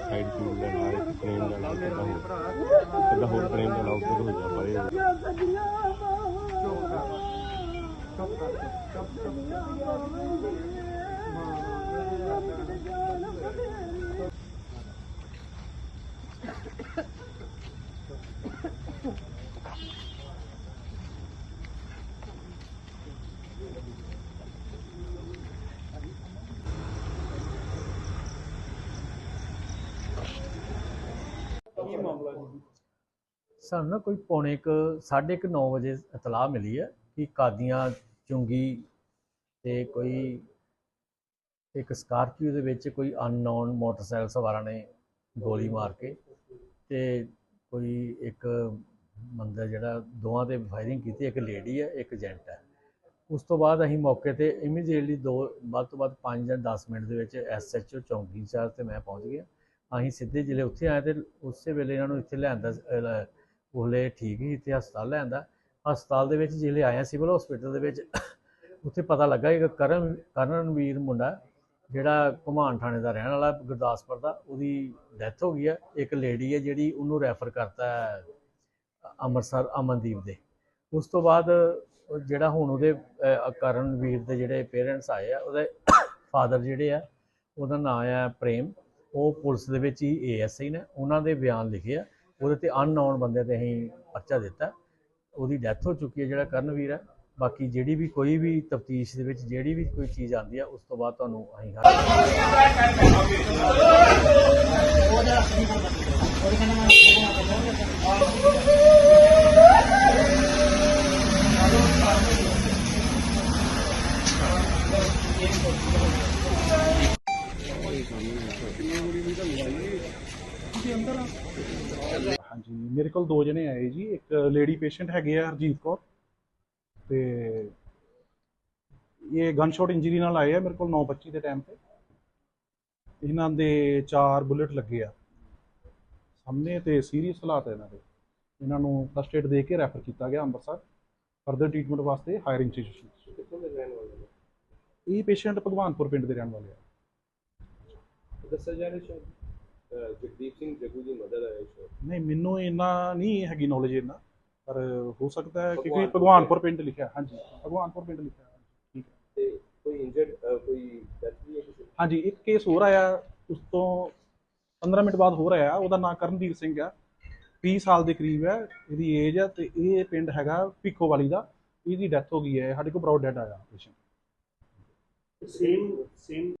Side field ਦਾ ਨਾਲ frame ਦਾ ਨਾਲ ਕਿੱਦਾਂ ਹੋਰ ਕਿੱਦਾਂ ਹੋਰ ਫਰੇਮ ਦਾ ਨਾਲ ਉੱਪਰ ਹੋ ਜਾ ਪਰੇ ਸਾਨੂੰ ਨਾ ਕੋਈ ਪੌਣੇ ਕੁ, ਸਾਢੇ ਕੁ 9 ਵਜੇ ਇਤਲਾਹ ਮਿਲੀ ਹੈ ਕਿ ਕਾਦੀਆਂ ਚੁੰਗੀ ਤੇ ਕੋਈ ਇੱਕ ਸਕਾਰਪੀਓ ਦੇ ਵਿੱਚ ਕੋਈ ਅਨਨੋਨ ਮੋਟਰਸਾਈਕਲ ਸਵਾਰਾਂ ਨੇ ਗੋਲੀ ਮਾਰ ਕੇ ਤੇ ਕੋਈ ਇੱਕ ਬੰਦਾ ਜਿਹੜਾ ਦੋਵਾਂ ਤੇ ਫਾਇਰਿੰਗ ਕੀਤੀ, ਇੱਕ ਲੇਡੀ ਹੈ, ਇੱਕ ਜੈਂਟ ਹੈ। ਉਸ ਤੋਂ ਬਾਅਦ ਅਸੀਂ ਮੌਕੇ ਤੇ ਇਮੀਡੀਏਟਲੀ ਦੋ, ਵੱਧ ਤੋਂ ਵੱਧ 5 ਜਾਂ 10 ਮਿੰਟ ਦੇ ਵਿੱਚ ਐਸਐਚਓ ਚੌਂਕੀ ਇੰਚਾਰਜ ਤੇ ਮੈਂ ਪਹੁੰਚ ਗਿਆ। ਅਸੀਂ ਸਿੱਧੇ ਜ਼ਿਲ੍ਹੇ ਉੱਥੇ ਆਏ ਤੇ ਉਸੇ ਵੇਲੇ ਇਹਨਾਂ ਨੂੰ ਇੱਥੇ ਲਿਆਂਦਾ ਉਹਲੇ ਠੀਕ ਹੀ ਇੱਥੇ ਹਸਪਤਾਲ ਲਿਆਂਦਾ ਹਸਪਤਾਲ ਦੇ ਵਿੱਚ ਜਿਹੜੇ ਆਇਆ ਸਿਵਲ ਹਸਪੀਟਲ ਦੇ ਵਿੱਚ, ਉੱਥੇ ਪਤਾ ਲੱਗਾ ਕਿ ਕਰਨ, ਕਰਨਵੀਰ ਮੁੰਡਾ, ਜਿਹੜਾ ਘੁਮਾਨ ਥਾਣੇ ਦਾ ਰਹਿਣ ਵਾਲਾ ਗੁਰਦਾਸਪੁਰ ਦਾ, ਉਹਦੀ ਡੈਥ ਹੋ ਗਈ ਹੈ ਇੱਕ ਲੇਡੀ ਹੈ ਜਿਹੜੀ ਉਹਨੂੰ ਰੈਫਰ ਕਰਤਾ ਅੰਮ੍ਰਿਤਸਰ ਅਮਨਦੀਪ ਦੇ। ਉਸ ਤੋਂ ਬਾਅਦ ਜਿਹੜਾ ਹੁਣ ਉਹਦੇ ਕਰਨਵੀਰ ਦੇ ਜਿਹੜੇ ਪੇਰੈਂਟਸ ਆਏ ਆ, ਉਹਦੇ ਫਾਦਰ ਜਿਹੜੇ ਆ, ਉਹਦਾ ਨਾਮ ਆ ਪ੍ਰੇਮ। ਉਹ ਪੁਲਿਸ ਦੇ ਵਿੱਚ ਹੀ ਏਐਸਆਈ ਨੇ। ਉਹਨਾਂ ਦੇ ਬਿਆਨ ਲਿਖੇ ਆ। ਉਹਦੇ ਤੇ ਅਨਨੋਨ ਬੰਦੇ ਤੇ ਅਸੀਂ ਪਰਚਾ ਦਿੱਤਾ। ਉਹਦੀ ਡੈਥ ਹੋ ਚੁੱਕੀ ਹੈ ਜਿਹੜਾ ਕਰਨਵੀਰ ਹੈ। ਬਾਕੀ ਜਿਹੜੀ ਵੀ ਕੋਈ ਵੀ ਤਫਤੀਸ਼ ਦੇ ਵਿੱਚ ਜਿਹੜੀ ਵੀ ਕੋਈ ਚੀਜ਼ ਆਉਂਦੀ ਹੈ, ਉਸ ਤੋਂ ਬਾਅਦ ਤੁਹਾਨੂੰ ਅਸੀਂ ਹਰ ਹਾਂਜੀ ਮੇਰੇ ਕੋਲ ਦੋ ਜਣੇ ਆਏ ਜੀ ਇੱਕ ਲੇਡੀ ਪੇਸ਼ੈਂਟ ਹੈਗੇ ਆ ਹਰਜੀਤ ਕੌਰ ਤੇ ਇਹ ਗਨ ਸ਼ਾਟ ਇੰਜਰੀ ਨਾਲ ਆਏ ਆ ਮੇਰੇ ਕੋਲ 9:25 ਦੇ ਟਾਈਮ ਤੇ। ਇਹਨਾਂ ਦੇ ਚਾਰ ਬੁਲੇਟ ਲੱਗੇ ਆ। ਸਾਹਮਣੇ ਤੇ ਸੀਰੀਅਸ ਹਾਲਾਤ ਹੈ ਇਹਨਾਂ ਦੇ। ਇਹਨਾਂ ਨੂੰ ਫਸਟ ਏਡ ਦੇ ਕੇ ਰੈਫਰ ਕੀਤਾ ਗਿਆ ਅੰਮ੍ਰਿਤਸਰ ਫਰਦਰ ਟ੍ਰੀਟਮੈਂਟ ਵਾਸਤੇ ਹਾਇਰ ਇੰਸਟੀਟਿਊਸ਼ਨ ਕਿੱਥੋਂ ਦੇ ਰਹਿਣ ਵਾਲੇ ਨੇ? ਇਹ ਪੇਸ਼ੈਂਟ ਭਗਵਾਨਪੁਰ ਪਿੰਡ ਦੇ ਰਹਿਣ ਵਾਲੇ ਆ। ਦੱਸਿਆ ਜਾ ਰਿਹਾ ਜਗਦੀਪ ਸਿੰਘ ਜੱਗੂ ਦੀ ਮਦਦ ਹੈ ਸ਼ਾਇਦ ਨਹੀਂ ਮੈਨੂੰ ਇੰਨਾ ਨਹੀਂ ਹੈਗੀ ਨੌਲੇਜ ਇੰਨਾ ਪਰ ਹੋ ਸਕਦਾ ਹੈ ਕਿਉਂਕਿ ਭਗਵਾਨਪੁਰ ਪਿੰਡ ਲਿਖਿਆ ਹਾਂਜੀ ਭਗਵਾਨਪੁਰ ਪਿੰਡ ਲਿਖਿਆ ਠੀਕ ਹੈ। ਤੇ ਕੋਈ ਇੰਜਰਡ ਕੋਈ ਡੈਥ ਵੀ ਹੈ ਕਿਸੇ ਦੀ? ਹਾਂਜੀ ਇੱਕ ਕੇਸ ਹੋਰ ਆਇਆ ਉਸ ਤੋਂ 15 ਮਿੰਟ ਬਾਅਦ ਹੋਰ ਆਇਆ ਉਹਦਾ ਨਾਮ ਕਰਨਦੀਪ ਸਿੰਘ ਆ। 20 ਸਾਲ ਦੇ ਕਰੀਬ ਹੈ ਇਹਦੀ ਏਜ ਹੈ ਤੇ ਇਹ ਪਿੰਡ ਹੈਗਾ ਭਿੱਖੋ ਵਾਲੀ ਦਾ ਇਹਦੀ ਡੈਥ ਹੋ ਗਈ ਹੈ ਸਾਡੇ ਕੋਲ ਬਰਾਊਡ ਡੈਡ ਆਇਆ। Patient same same